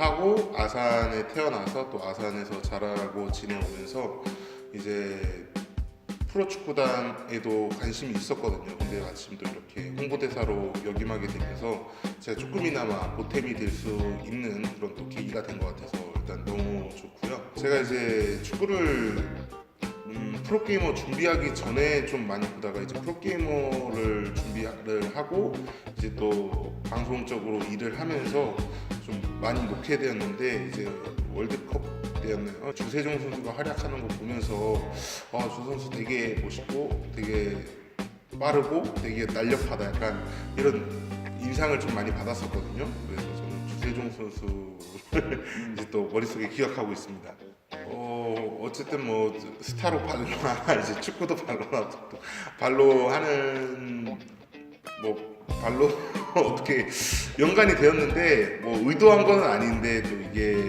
하고 아산에 태어나서 또 아산에서 자라고 지내오면서 이제 프로축구단에도 관심이 있었거든요. 근데 마침 또 이렇게 홍보대사로 역임하게 되면서 제가 조금이나마 보탬이 될 수 있는 그런 또 계기가 된 것 같아서 일단 너무 좋고요. 제가 이제 축구를 음, 프로게이머 준비하기 전에 좀 많이 보다가 이제 프로게이머를 준비를 하고 이제 또 방송적으로 일을 하면서 좀 많이 놓게 되었는데 이제 월드컵 때였나요? 주세종 선수가 활약하는 거 보면서 아, 저 선수 되게 멋있고 되게 빠르고 되게 날렵하다 약간 이런 인상을 좀 많이 받았었거든요. 그래서 저는 주세종 선수를 이제 또 머릿속에 기억하고 있습니다. 어 어쨌든 뭐 스타로 발로나 이제 축구도 발로나 또 발로 하는 뭐 발로 어떻게 연관이 되었는데 뭐 의도한 건 아닌데 또 이게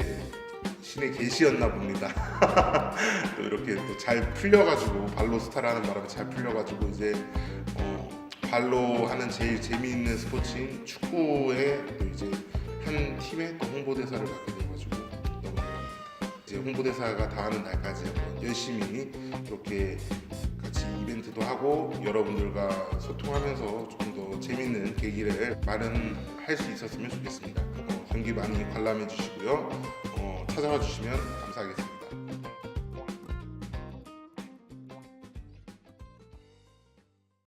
신의 계시였나 봅니다. 또 이렇게 또 잘 풀려가지고 발로 스타라는 바람에 잘 풀려가지고 이제 어 발로 하는 제일 재미있는 스포츠인 축구에 또 이제 한 팀의 또 홍보대사를 맡게 돼가지고 너무. 이제 홍보대사가 다 하는 날까지 열심히 이렇게 같이 이벤트도 하고 여러분들과 소통하면서 조금 더 재밌는 계기를 마련할 수 있었으면 좋겠습니다. 어, 경기 많이 관람해 주시고요. 어, 찾아와 주시면 감사하겠습니다.